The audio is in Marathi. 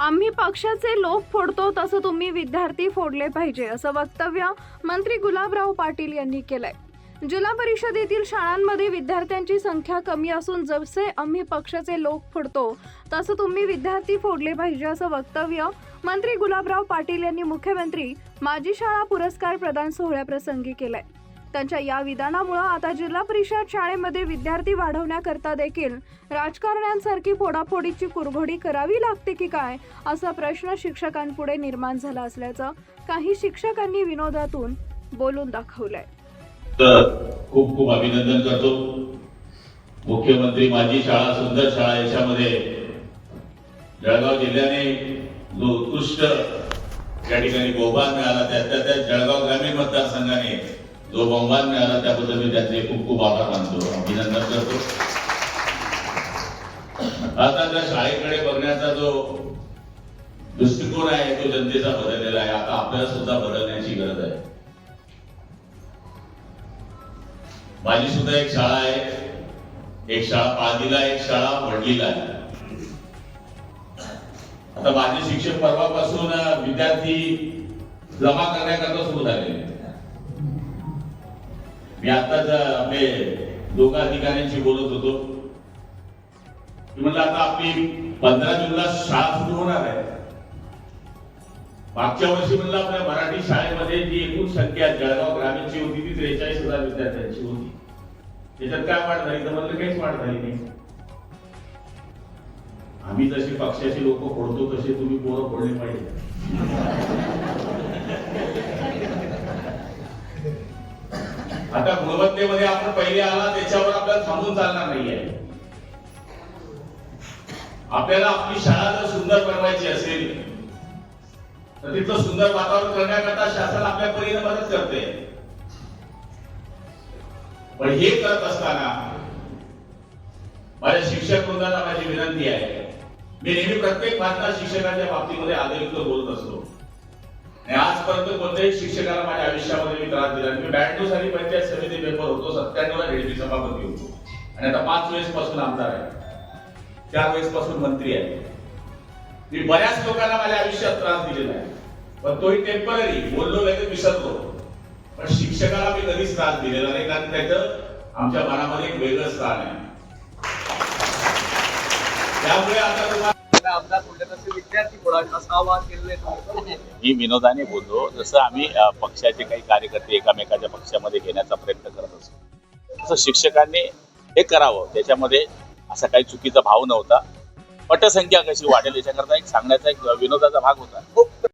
आम्ही पक्षाचे लोक फोडतो तसं तुम्ही विद्यार्थी फोडले पाहिजे असं वक्तव्य मंत्री गुलाबराव पाटील यांनी केलंय. जिल्हा परिषदेतील शाळांमध्ये विद्यार्थ्यांची संख्या कमी असून जसे आम्ही पक्षाचे लोक फोडतो तसं तुम्ही विद्यार्थी फोडले पाहिजे असं वक्तव्य मंत्री गुलाबराव पाटील यांनी मुख्यमंत्री माझी शाळा पुरस्कार प्रदान सोहळ्याप्रसंगी केलंय. त्यांच्या या विधानामुळे आता जिल्हा परिषद शाळेमध्ये विद्यार्थी वाढवण्याकरता देखील राजकारण्यांसारखी फोडाफोडीची कुरघोडी करावी लागते की काय असा प्रश्न शिक्षकांपुढे निर्माण झाला असल्याचं काही शिक्षकांनी विनोदातून बोलून दाखवलंय. खूप खूप अभिनंदन करतो. मुख्यमंत्री माझी शाळा सुंदर शाळा याच्यामध्ये जळगाव जिल्ह्याने जो उत्कृष्ट या ठिकाणी बहुमान मिळाला त्यातल्या त्या जळगाव ग्रामीण मतदारसंघाने जो बहुमान मिळाला त्याबद्दल मी त्याचे खूप खूप आभार मानतो. अभिनंदन करतो. आता त्या शाळेकडे बघण्याचा जो दृष्टिकोन आहे तो जनतेचा बदललेला आहे. आता आपल्याला सुद्धा बदलण्याची गरज आहे. माझी सुद्धा एक शाळा आहे. एक शाळा पालजीला एक शाळा वडलीला आहे आता माझे शिक्षक परवापासून विद्यार्थी जमा करण्याकरता सुरू झालेले. मी आताच आपले दोघा अधिकाऱ्यांशी बोलत होतो. म्हणलं आता आपली पंधरा जूनला शाळा सुरू होणार आहे. मागच्या वर्षी म्हणलं आपल्या मराठी शाळेमध्ये जी एकूण संख्या जळगाव ग्रामीणची होती ती त्रेचाळीस हजार विद्यार्थ्यांची होती. त्याच्यात काय वाढ झाली? तर म्हणलं काहीच वाढ झाली नाही. आम्ही जशी पक्षाची लोक फोडतो तसे तुम्ही पोरं फोडले पाहिजे. गुणवत्तेमध्ये आपण पहिले आला त्याच्यावर आपल्याला थांबून चालणार नाहीये. आपल्याला आपली शाळा जर सुंदर बनवायची असेल तर तिथलं सुंदर वातावरण करण्याकरता शासन आपल्या परीने मदत करते. पण हे करत असताना माझ्या शिक्षक वृंदाला माझी विनंती आहे. मी नेहमी प्रत्येक भारतात शिक्षकांच्या बाबतीमध्ये आदरयुक्त बोलत असतो. आजपर्यंत कोणत्याही शिक्षकाला माझ्या आयुष्यामध्ये मी त्रास दिला मी ब्याण्णव साली पंचायत समिती मेंबर होतो सत्त्याण्णव ला रेडमी सभापती होतो. आणि आता पाच वेळेस पासून आमदार आहे. चार वेळेस पासून मंत्री आहे. मी बऱ्याच लोकांना माझ्या आयुष्यात त्रास दिलेला आहे. पण तोही टेंपररी बोललो लगेच विसरतो पण शिक्षकाला मी कधीच त्रास दिलेला नाही कारण त्याचं आमच्या मनामध्ये एक वेगळं स्थान आहे. त्यामुळे आता तुम्हाला मी विनोदाने बोललो जसं आम्ही पक्षाचे काही कार्यकर्ते एकामेकाच्या पक्षामध्ये घेण्याचा प्रयत्न करत असतो. तसं शिक्षकांनी हे करावं. त्याच्यामध्ये असा काही चुकीचा भाव नव्हता. पटसंख्या कशी वाढेल याच्याकरता एक सांगण्याचा एक विनोदाचा भाग होता.